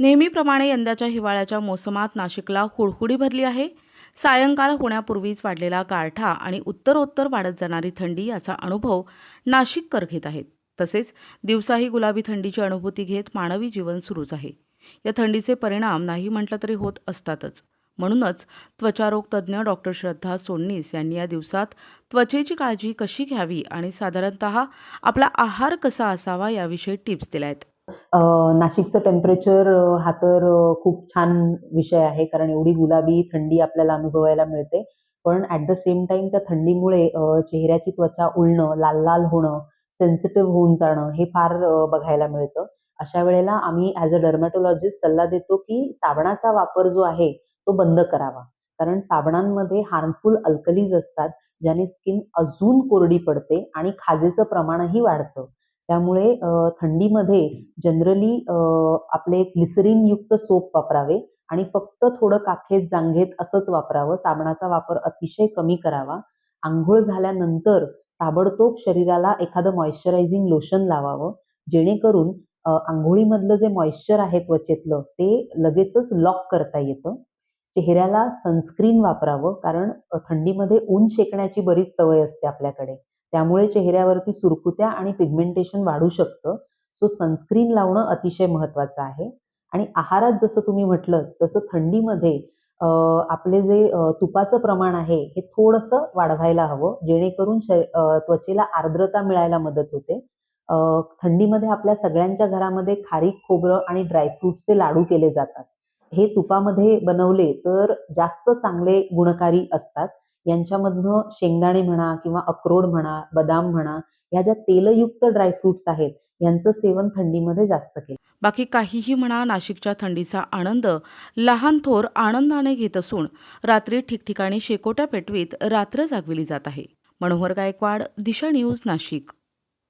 नेहमीप्रमाणे यंदाच्या हिवाळ्याच्या मोसमात नाशिकला हुडहुडी भरली आहे. सायंकाळ होण्यापूर्वीच वाढलेला गारठा आणि उत्तरोत्तर वाढत जाणारी थंडी याचा अनुभव नाशिककर घेत आहेत. तसेच दिवसाही गुलाबी थंडीची अनुभूती घेत मानवी जीवन सुरूच आहे. या थंडीचे परिणाम नाही म्हटलं तरी होत असतातच. म्हणूनच त्वचारोग तज्ज्ञ डॉक्टर श्रद्धा सोडनीस यांनी या दिवसात त्वचेची काळजी कशी घ्यावी आणि साधारणतः आपला आहार कसा असावा याविषयी टिप्स दिल्या आहेत. नाशिकचं टेम्परेचर हा तर खूप छान विषय आहे. कारण एवढी गुलाबी थंडी आपल्याला अनुभवायला मिळते. पण ॲट द सेम टाइम त्या थंडीमुळे चेहऱ्याची त्वचा उळणं लाल लाल होणं सेन्सिटिव्ह होऊन जाणं हे फार बघायला मिळतं. अशा वेळेला आम्ही ॲज अ डर्मॅटोलॉजिस्ट सल्ला देतो की साबणाचा वापर जो आहे तो बंद करावा. कारण साबणांमध्ये हार्मफुल अल्कलीज असतात ज्याने स्किन अजून कोरडी पडते आणि खाजेचं प्रमाणही वाढतं. त्यामुळे थंडीमध्ये जनरली आपले ग्लिसरीन युक्त सोप वापरावे आणि फक्त थोडं काखेत जांघेत असंच वापरावं. साबणाचा वापर अतिशय कमी करावा. आंघोळ झाल्यानंतर ताबडतोब शरीराला एखादं मॉइश्चरायझिंग लोशन लावावं जेणेकरून आंघोळीमधलं जे मॉइश्चर आहे त्वचेतलं ते लगेचच लॉक करता येतं. चेहऱ्याला सनस्क्रीन वापरावं कारण थंडीमध्ये ऊन शेकण्याची बरीच सवय असते आपल्याकडे. त्यामुळे चेहऱ्यावरती सुरकुत्या आणि पिगमेंटेशन वाढू शकतं. सो सनस्क्रीन लावणं अतिशय महत्त्वाचं आहे. आणि आहारात जसं तुम्ही म्हटलं तसं थंडीमध्ये आपले जे तुपाचं प्रमाण आहे हे थोडंसं वाढवायला हवं. जेणेकरून त्वचेला आर्द्रता मिळायला मदत होते. थंडीमध्ये आपल्या सगळ्यांच्या घरामध्ये खारीक खोबरं आणि ड्रायफ्रूटचे लाडू केले जातात. हे तुपामध्ये बनवले तर जास्त चांगले गुणकारी असतात. यांच्यामधनं शेंगदाणे म्हणा किंवा अक्रोड म्हणा बदाम म्हणा ह्या ज्या तेलयुक्त ड्रायफ्रुट्स आहेत यांचं सेवन थंडीमध्ये जास्त केलं. बाकी काहीही म्हणा नाशिकच्या थंडीचा आनंद लहान थोर आनंदाने घेत असून रात्री ठिकठिकाणी शेकोट्या पेटवीत रात्र जागविली जात आहे. मनोहर गायकवाड दिशा न्यूज नाशिक.